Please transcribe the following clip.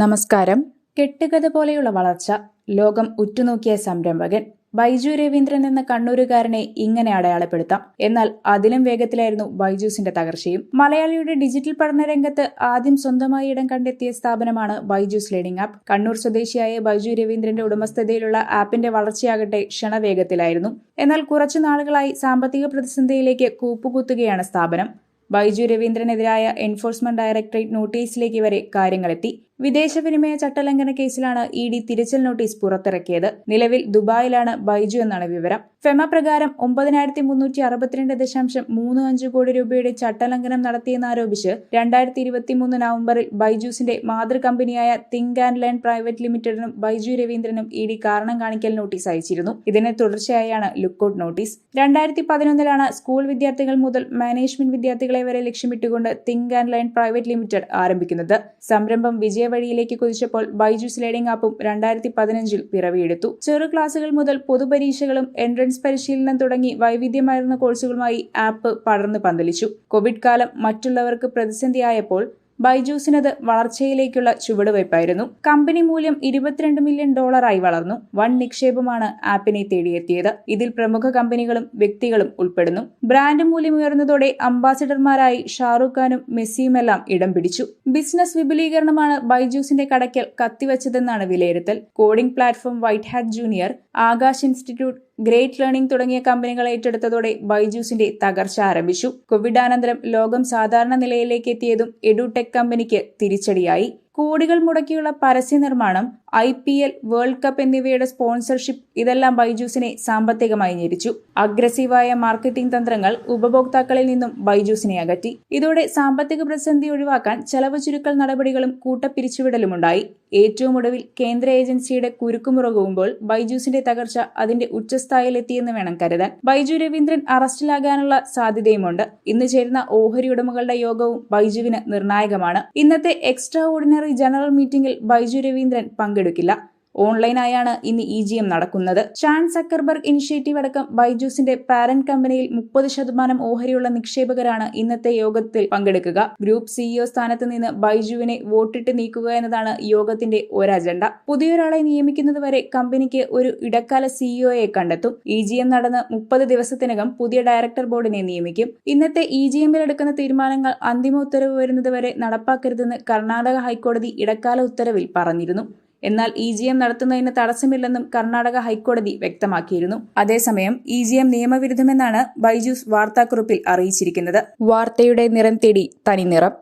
നമസ്കാരം. കെട്ടുകഥ പോലെയുള്ള വളർച്ച ലോകം ഉറ്റുനോക്കിയ സംരംഭകൻ ബൈജു രവീന്ദ്രൻ എന്ന കണ്ണൂരുകാരനെ ഇങ്ങനെ അടയാളപ്പെടുത്താം. എന്നാൽ അതിലും വേഗത്തിലായിരുന്നു ബൈജൂസിന്റെ തകർച്ചയും. മലയാളിയുടെ ഡിജിറ്റൽ പഠന രംഗത്ത് ആദ്യം സ്വന്തമായി ഇടം കണ്ടെത്തിയ സ്ഥാപനമാണ് ബൈജൂസ് ലേണിംഗ് ആപ്പ്. കണ്ണൂർ സ്വദേശിയായ ബൈജു രവീന്ദ്രന്റെ ഉടമസ്ഥതയിലുള്ള ആപ്പിന്റെ വളർച്ചയാകട്ടെ ക്ഷണവേഗത്തിലായിരുന്നു. എന്നാൽ കുറച്ചു നാളുകളായി സാമ്പത്തിക പ്രതിസന്ധിയിലേക്ക് കൂപ്പുകുത്തുകയാണ് സ്ഥാപനം. ബൈജു രവീന്ദ്രനെതിരായ എൻഫോഴ്സ്മെന്റ് ഡയറക്ടറേറ്റ് നോട്ടീസിലേക്ക് വരെ കാര്യങ്ങളെത്തി. വിദേശ വിനിമയ ചട്ടലംഘന കേസിലാണ് ഇ ഡി തിരച്ചിൽ നോട്ടീസ് പുറത്തിറക്കിയത്. നിലവിൽ ദുബായിലാണ് ബൈജു എന്നാണ് വിവരം. ഫെമ പ്രകാരം ഒമ്പതിനായിരത്തി മുന്നൂറ്റി അറുപത്തിരണ്ട് ദശാംശം മൂന്ന് അഞ്ച് കോടി രൂപയുടെ ചട്ടലംഘനം നടത്തിയെന്നാരോപിച്ച് രണ്ടായിരത്തി ഇരുപത്തി മൂന്ന് നവംബറിൽ ബൈജൂസിന്റെ മാതൃ കമ്പനിയായ തിങ്ക് ആൻഡ് ലേൺ പ്രൈവറ്റ് ലിമിറ്റഡിനും ബൈജു രവീന്ദ്രനും ഇ ഡി കാരണം കാണിക്കൽ നോട്ടീസ് അയച്ചിരുന്നു. ഇതിനെ തുടർച്ചയായാണ് ലുക്കൌട്ട് നോട്ടീസ്. രണ്ടായിരത്തി പതിനൊന്നിലാണ് സ്കൂൾ വിദ്യാർത്ഥികൾ മുതൽ മാനേജ്മെന്റ് വിദ്യാർത്ഥികളെ വരെ ലക്ഷ്യമിട്ടുകൊണ്ട് think and learn private limited ആരംഭിക്കുന്നത്. സംരംഭം വിജയവഴിയിലേക്ക് കുതിച്ചപ്പോൾ ബൈജൂസ് ലേണിംഗ് ആപ്പും രണ്ടായിരത്തി പതിനഞ്ചിൽ പിറവിയെടുത്തു. ചെറു ക്ലാസുകൾ മുതൽ പൊതുപരീക്ഷകളും എൻട്രൻസ് പരിശീലനം തുടങ്ങി വൈവിധ്യമാർന്ന കോഴ്സുകളുമായി ആപ്പ് പടർന്നു പന്തലിച്ചു. കോവിഡ് കാലം മറ്റുള്ളവർക്ക് പ്രതിസന്ധിയായപ്പോൾ ബൈജൂസിനത് വളർച്ചയിലേക്കുള്ള ചുവടുവയ്പായിരുന്നു. കമ്പനി മൂല്യം ഇരുപത്തിരണ്ട് മില്യൺ ഡോളറായി വളർന്നു. വൺ നിക്ഷേപമാണ് ആപ്പിനെ തേടിയെത്തിയത്. ഇതിൽ പ്രമുഖ കമ്പനികളും വ്യക്തികളും ഉൾപ്പെടുന്നു. ബ്രാൻഡ് മൂല്യം ഉയർന്നതോടെ അംബാസിഡർമാരായി ഷാറൂഖ് ഖാനും മെസ്സിയുമെല്ലാം ഇടം പിടിച്ചു. ബിസിനസ് വിപുലീകരണമാണ് ബൈജൂസിന്റെ കടയ്ക്കൽ കത്തിവച്ചതെന്നാണ് വിലയിരുത്തൽ. Coding platform white hat junior Aakash institute great learning തുടങ്ങിയ കമ്പനികൾ ഏറ്റെടുത്തതോടെ ബൈജൂസിന്റെ തകർച്ച ആരംഭിച്ചു. കോവിഡാനന്തരം ലോകം സാധാരണ നിലയിലേക്ക് എത്തിയതും എഡുടെക് കമ്പനിക്ക് തിരിച്ചടിയായി. കോടികൾ മുടക്കിയുള്ള പരസ്യ നിർമ്മാണം I P L world cup എന്നിവയുടെ സ്പോൺസർഷിപ്പ് ഇതെല്ലാം ബൈജൂസിനെ സാമ്പത്തികമായി ഞെരിച്ചു. അഗ്രസീവായ മാർക്കറ്റിംഗ് തന്ത്രങ്ങൾ ഉപഭോക്താക്കളിൽ നിന്നും ബൈജൂസിനെ അകറ്റി. ഇതോടെ സാമ്പത്തിക പ്രതിസന്ധി ഒഴിവാക്കാൻ ചെലവ് ചുരുക്കൽ നടപടികളും കൂട്ടപ്പിരിച്ചുവിടലുമുണ്ടായി. ഏറ്റവും ഒടുവിൽ കേന്ദ്ര ഏജൻസിയുടെ കുരുക്കുമുറകുമ്പോൾ ബൈജൂസിന്റെ തകർച്ച അതിന്റെ ഉച്ചസ്ഥായിലെത്തിയെന്ന് വേണം കരുതാൻ. ബൈജു രവീന്ദ്രൻ അറസ്റ്റിലാകാനുള്ള സാധ്യതയുമുണ്ട്. ഇന്ന് ചേരുന്ന ഓഹരി ഉടമകളുടെ യോഗവും ബൈജുവിന് നിർണായകമാണ്. ഇന്നത്തെ എക്സ്ട്രാ ഓർഡിനറി ജനറൽ മീറ്റിംഗിൽ ബൈജു രവീന്ദ്രൻ പങ്കെടുക്കില്ല ഓൺലൈനായാണ് ഇന്ന് ഇ ജി എം നടക്കുന്നത്. ഷാൻ സക്കർബർഗ് ഇനിഷ്യേറ്റീവ് അടക്കം ബൈജൂസിന്റെ പാരന്റ് കമ്പനിയിൽ മുപ്പത് ശതമാനം ഓഹരിയുള്ള നിക്ഷേപകരാണ് ഇന്നത്തെ യോഗത്തിൽ പങ്കെടുക്കുക. ഗ്രൂപ്പ് സിഇഒ സ്ഥാനത്ത് നിന്ന് ബൈജുവിനെ വോട്ടിട്ട് നീക്കുക എന്നതാണ് യോഗത്തിന്റെ ഒരു അജണ്ട പുതിയൊരാളെ നിയമിക്കുന്നതുവരെ കമ്പനിക്ക് ഒരു ഇടക്കാല സിഇഒയെ കണ്ടെത്തും. ഇ ജി എം നടന്ന് മുപ്പത് ദിവസത്തിനകം പുതിയ ഡയറക്ടർ ബോർഡിനെ നിയമിക്കും. ഇന്നത്തെ ഇ ജി എമ്മിൽ എടുക്കുന്ന തീരുമാനങ്ങൾ അന്തിമ ഉത്തരവ് വരുന്നതുവരെ നടപ്പാക്കരുതെന്ന് കർണാടക ഹൈക്കോടതി ഇടക്കാല ഉത്തരവിൽ പറഞ്ഞിരുന്നു. എന്നാൽ ഇ ജി എം നടത്തുന്നതിന് തടസ്സമില്ലെന്നും കർണാടക ഹൈക്കോടതി വ്യക്തമാക്കിയിരുന്നു. അതേസമയം ഇ ജി എം നിയമവിരുദ്ധമെന്നാണ് ബൈജൂസ് വാർത്താക്കുറിപ്പിൽ അറിയിച്ചിരിക്കുന്നത്. വാർത്തയുടെ നിറം തേടി തനി നിറം